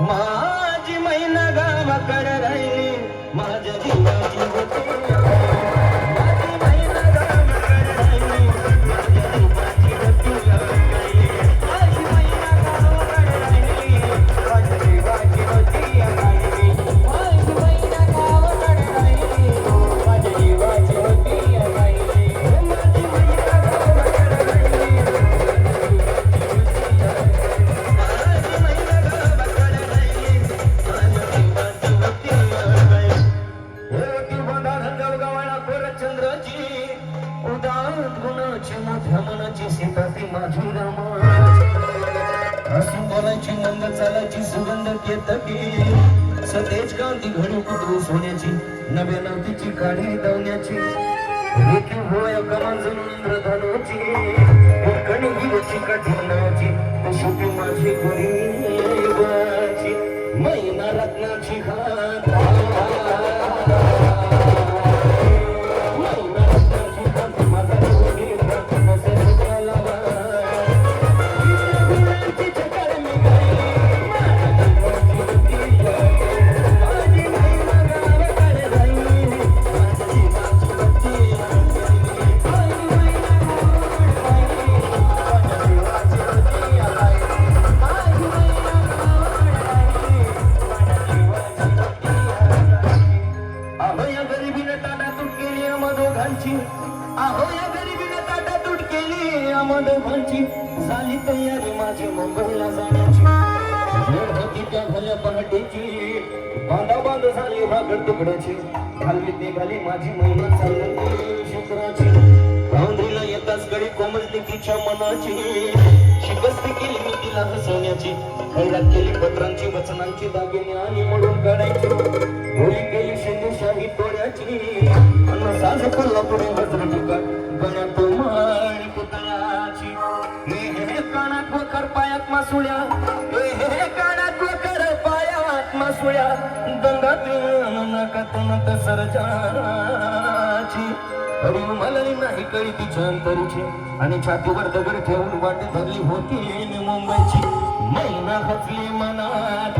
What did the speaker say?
माझी मैना गावाकडे बोलायची मंद चालायची सुगंध केतकी सतेज कांती घडी कुठू सोन्याची नव्या नवतीची काढी दावण्याची. रेखी होय कमांजून इंद्रधनुची कणी गिरची कठीणाची शेवटी माझी गुरीबाची हो, या गरिबीनं ताटा केली आम्हा दोघांची झाली तयारी. माझी मुंबईला जाण्याची वेळ होती त्या भल्या पहाटेची. बांधा बांध झाली भागड तुकड्याची. खाली निघाली माझी महिना चालली शुक्राची बांधरीला येताच गडी कोमजली तिच्या मनाची. शिकस्ती केली मी तिला हसवण्याची. हैरात केली पत्रांची वचनांची दागिने आणि म्हणून काढायची. मासुळ्या हे कानात वखर पायात मासुळ्या सरजाची अरे मला नाही कळी तिच्या अंतरीची आणि छातीवर दगड ठेवून वाट धरली होती मुंबईची. मैना हसली मनात.